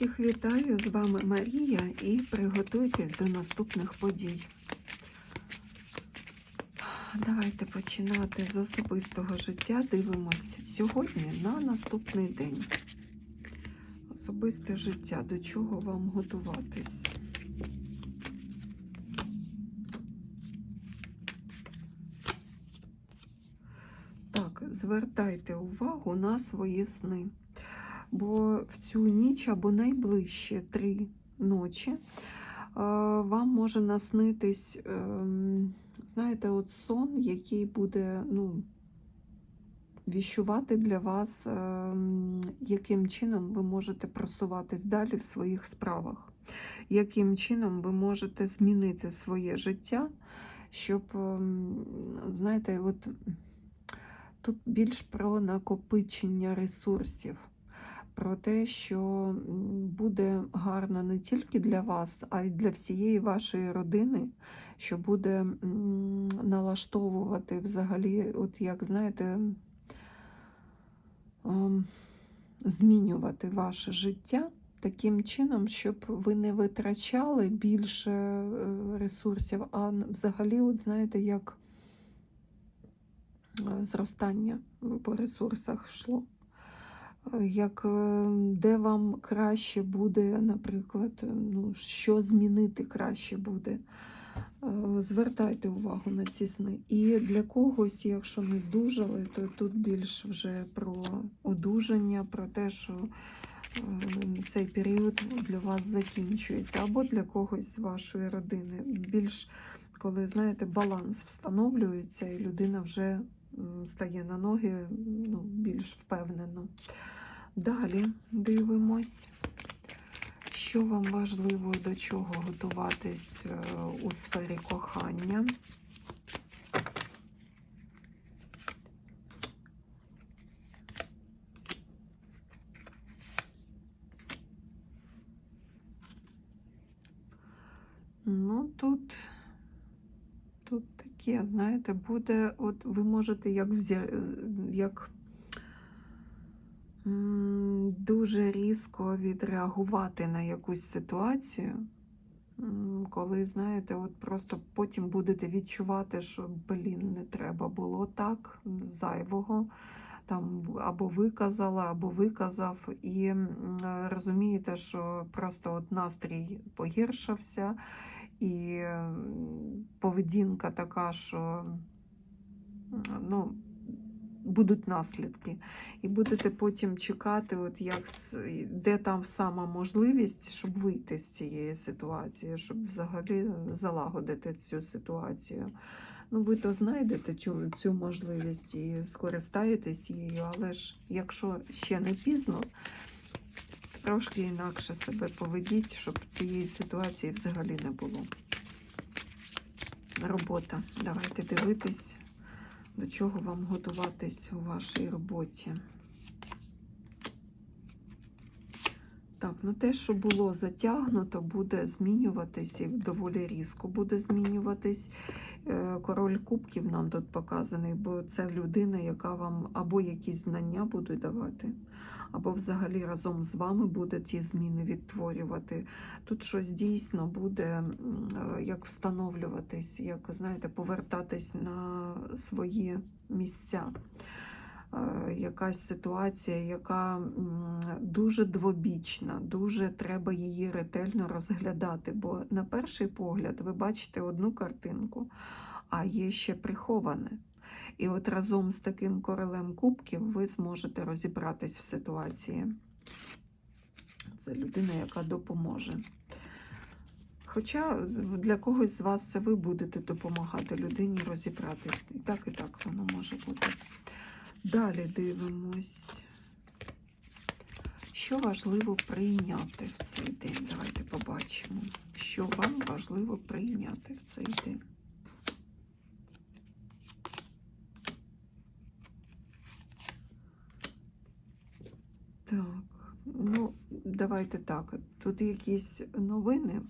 Всіх вітаю, з вами Марія і приготуйтесь до наступних подій. Давайте починати з особистого життя. Дивимось сьогодні на наступний день. Особисте життя, до чого вам готуватись? Так, звертайте увагу на свої сни бо в цю ніч або найближчі три ночі е, вам може наснитись, ем, знаєте, от сон, який буде ну, віщувати для вас, ем, яким чином ви можете просуватись далі в своїх справах, яким чином ви можете змінити своє життя, щоб, ем, знаєте, от тут більш про накопичення ресурсів про те, що буде гарно не тільки для вас, а й для всієї вашої родини, що буде налаштовувати взагалі, от як знаєте, змінювати ваше життя таким чином, щоб ви не витрачали більше е, ресурсів, а взагалі, от знаєте, як е, зростання по ресурсах йшло як е, де вам краще буде, наприклад, ну, що змінити краще буде. Е, звертайте увагу на ці сни. І для когось, якщо не здужали, то тут більш вже про одужання, про те, що е, цей період для вас закінчується, або для когось з вашої родини. Більш коли, знаєте, баланс встановлюється, і людина вже стає на ноги ну, більш впевнено. Далі дивимось, що вам важливо до чого готуватись е, у сфері кохання. Ну, тут, тут таке, знаєте, буде, от ви можете як взір, як дуже різко відреагувати на якусь ситуацію, коли, знаєте, от просто потім будете відчувати, що, блін, не треба було так, зайвого. Там або виказала, або виказав, і розумієте, що просто от настрій погіршився, і поведінка така, що ну, будуть наслідки. І будете потім чекати, от як, де там сама можливість, щоб вийти з цієї ситуації, щоб взагалі залагодити цю ситуацію. Ну, ви то знайдете цю, цю можливість і скористаєтесь її, але ж якщо ще не пізно, трошки інакше себе поведіть, щоб цієї ситуації взагалі не було. Робота. Давайте дивитись до чого вам готуватись у вашій роботі. Так, ну те, що було затягнуто, буде змінюватись і доволі різко буде змінюватись. Е, король Кубків нам тут показаний, бо це людина, яка вам або якісь знання буде давати, або взагалі разом з вами буде ті зміни відтворювати. Тут щось дійсно буде е, як встановлюватись, як, знаєте, повертатись на свої місця. Е, якась ситуація, яка дуже двобічна, дуже треба її ретельно розглядати. Бо на перший погляд ви бачите одну картинку, а є ще приховане. І от разом з таким королем кубків ви зможете розібратись в ситуації. Це людина, яка допоможе. Хоча для когось з вас це ви будете допомагати людині розібратись. І так, і так воно може бути. Далі дивимось, що важливо прийняти в цей день. Давайте побачимо, що вам важливо прийняти в цей день. Так, ну, давайте так. Тут якісь новини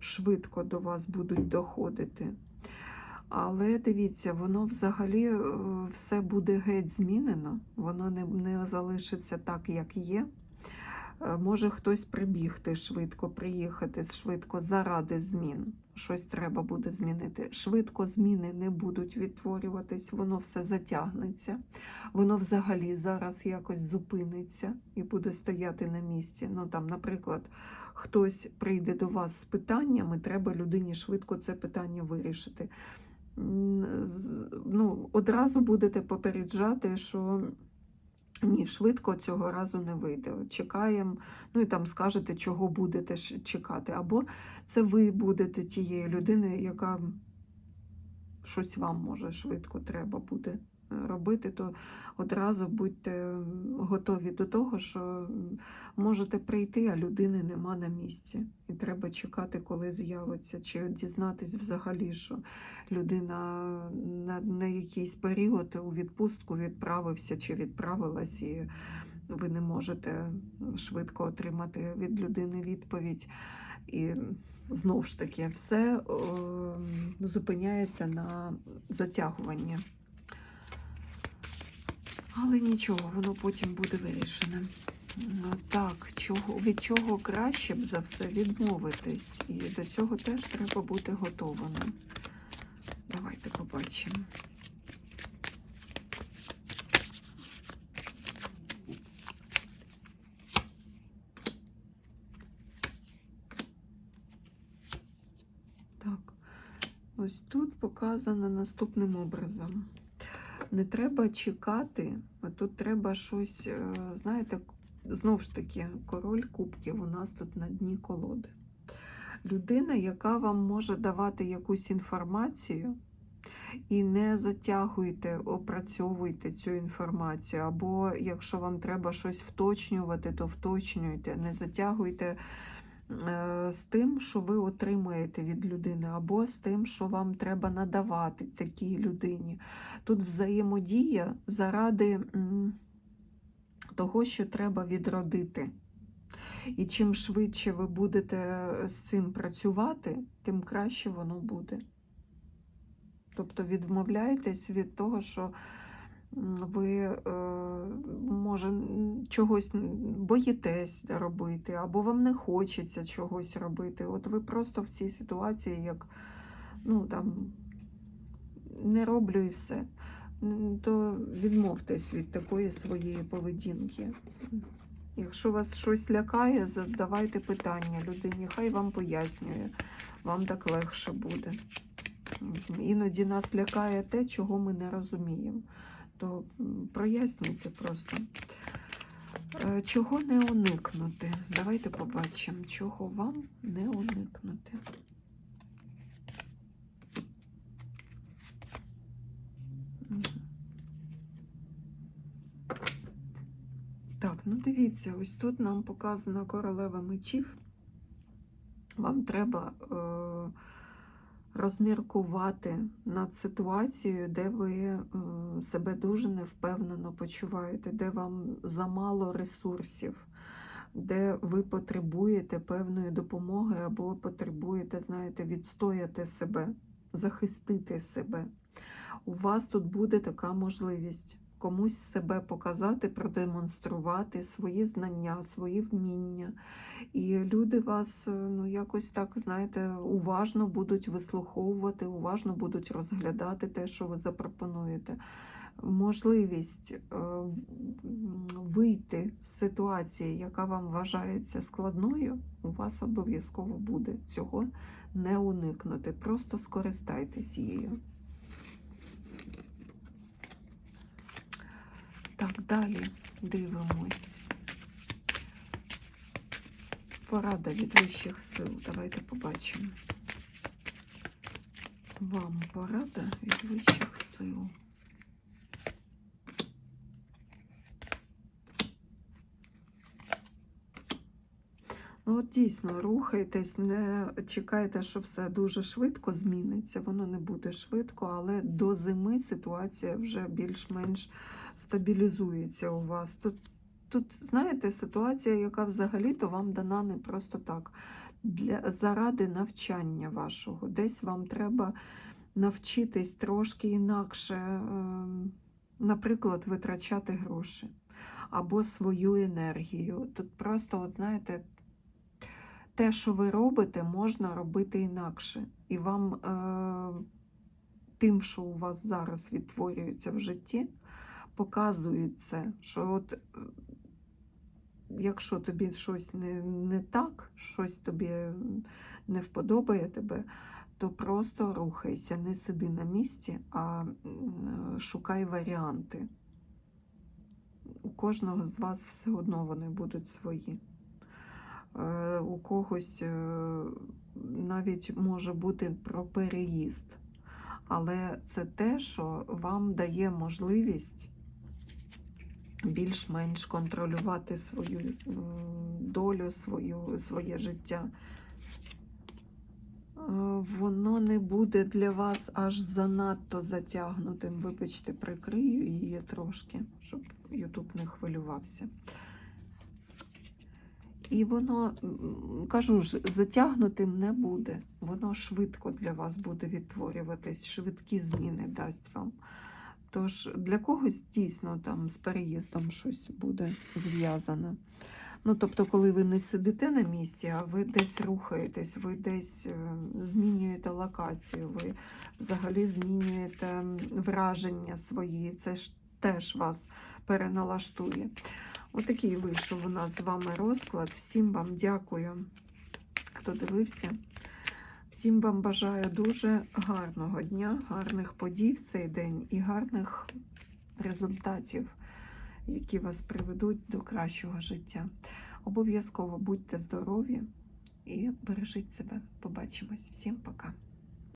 швидко до вас будуть доходити. Але дивіться, воно взагалі е, все буде геть змінено, воно не не залишиться так, як є. Е, Може хтось прибігти швидко, приїхати швидко заради змін. Щось треба буде змінити. Швидко зміни не будуть відтворюватись, воно все затягнеться. Воно взагалі зараз якось зупиниться і буде стояти на місці. Ну там, наприклад, хтось прийде до вас з питаннями, треба людині швидко це питання вирішити. Ну, одразу будете попереджати, що ні, швидко цього разу не вийде. Чекаємо, ну і там скажете, чого будете чекати. Або це ви будете тією людиною, яка щось вам може швидко треба буде робити, то одразу будьте готові до того, що можете прийти, а людини нема на місці. І треба чекати, коли з'явиться, чи дізнатись взагалі, що людина на, на якийсь період у відпустку відправився чи відправилась, і ви не можете швидко отримати від людини відповідь. І знову ж таки, все е, зупиняється на затягуванні. Але нічого, воно потім буде вирішене. Ну, Так, чого, від чого краще б за все відмовитись, і до цього теж треба бути готовими. Давайте побачимо. Так, ось тут показано наступним образом. Не треба чекати, тут треба щось, е, знаєте, знов ж таки, король кубків у нас тут на дні колоди. Людина, яка вам може давати якусь інформацію, і не затягуйте, опрацьовуйте цю інформацію. Або якщо вам треба щось вточнювати, то вточнюйте, не затягуйте з тим, що ви отримуєте від людини, або з тим, що вам треба надавати такій людині. Тут взаємодія заради того, що треба відродити. І чим швидше ви будете з цим працювати, тим краще воно буде. Тобто відмовляйтесь від того, що ви, е, може, чогось боїтесь робити, або вам не хочеться чогось робити. От ви просто в цій ситуації, як ну, там, не роблю і все. То відмовтесь від такої своєї поведінки. Якщо вас щось лякає, задавайте питання людині, хай вам пояснює, вам так легше буде. Іноді нас лякає те, чого ми не розуміємо. То м, прояснюйте просто. Е, Чого не уникнути? Давайте побачимо, чого вам не уникнути. Так, ну дивіться, ось тут нам показана королева мечів. Вам треба е, розміркувати над ситуацією, де ви м, себе дуже невпевнено почуваєте, де вам замало ресурсів, де ви потребуєте певної допомоги або потребуєте, знаєте, відстояти себе, захистити себе. У вас тут буде така можливість комусь себе показати, продемонструвати свої знання, свої вміння. І люди вас е, ну, якось так, знаєте, уважно будуть вислуховувати, уважно будуть розглядати те, що ви запропонуєте. Можливість е, вийти з ситуації, яка вам вважається складною, у вас обов'язково буде. Цього не уникнути. Просто скористайтесь її. Так, далі дивимось. Порада від вищих сил. Давайте побачимо. Вам порада від вищих сил. Ну, от дійсно, рухайтесь, не чекайте, що все дуже швидко зміниться. Воно не буде швидко, але до зими ситуація вже більш-менш стабілізується у вас. Тут, тут, знаєте, ситуація, яка взагалі-то вам дана не просто так. Для, заради навчання вашого. Десь вам треба навчитись трошки інакше, ем, наприклад, витрачати гроші. або свою енергію. Тут просто, от знаєте, те, що ви робите, можна робити інакше. І вам е, тим, що у вас зараз відтворюється в житті, показують це, що от е, якщо тобі щось не, не так, щось тобі не вподобає тебе, то просто рухайся, не сиди на місці, а шукай варіанти. У кожного з вас все одно вони будуть свої. Е, У когось е, навіть може бути про переїзд. Але це те, що вам дає можливість більш-менш контролювати свою долю, свою, своє життя. Е, Воно не буде для вас аж занадто затягнутим. Вибачте, прикрию її трошки, щоб Ютуб не хвилювався. І воно, кажу ж, затягнутим не буде. Воно швидко для вас буде відтворюватись, швидкі зміни дасть вам. Тож для когось дійсно там з переїздом щось буде зв'язане. Ну, тобто, коли ви не сидите на місці, а ви десь рухаєтесь, ви десь е, змінюєте локацію, ви взагалі змінюєте враження свої, це ж теж вас переналаштує. Отакий вийшов у нас з вами розклад. Всім вам дякую, хто дивився. Всім вам бажаю дуже гарного дня, гарних подій в цей день і гарних результатів, які вас приведуть до кращого життя. Обов'язково будьте здорові і бережіть себе. Побачимось. Всім пока.